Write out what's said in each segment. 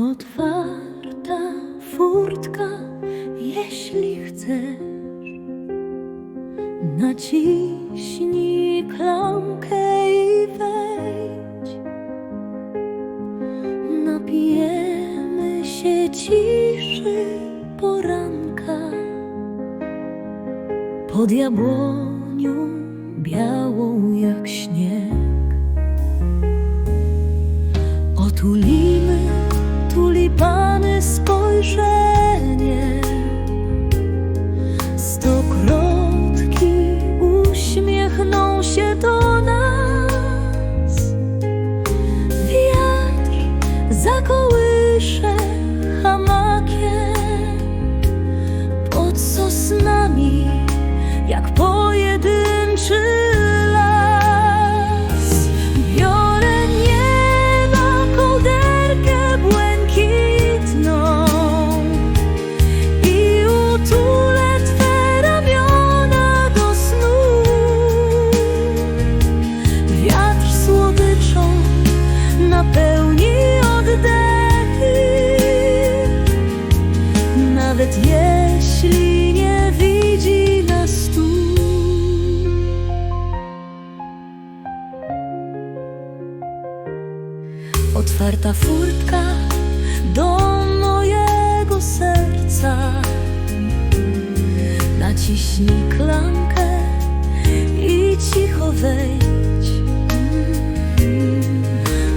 Otwarta furtka, jeśli chcesz, naciśnij klamkę i wejdź. Napijemy się ciszy poranka pod jabłonią białą jak śnieg. Otulimy 泪水。Otwarta furtka do mojego serca. Naciśnij klamkę i cicho wejdź.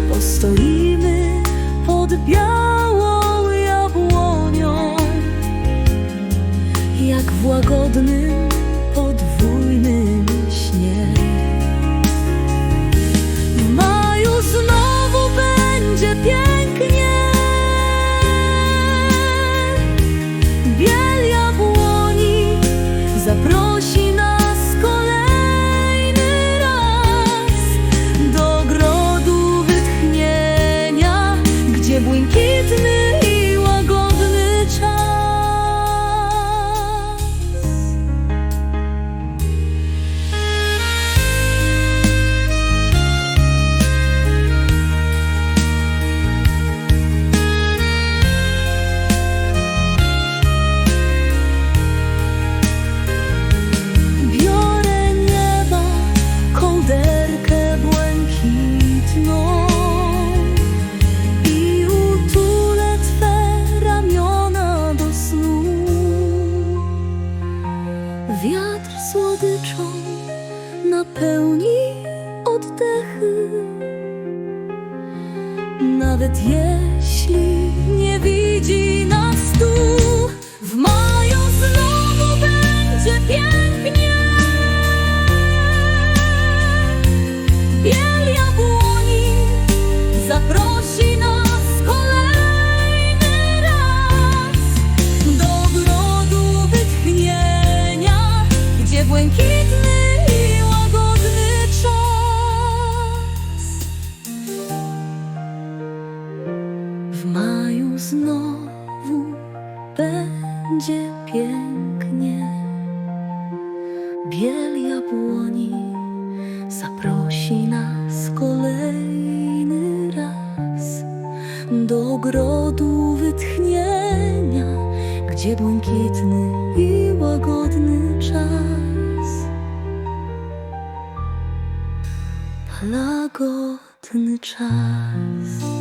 Postoimy pod białą jabłonią, jak w łagodnym, podwójnym gdzie błękitny napełni oddechy, nawet jeśli W maju znowu będzie pięknie. Biel jabłoni zaprosi nas kolejny raz do ogrodu wytchnienia, gdzie błękitny i łagodny czas. Łagodny czas.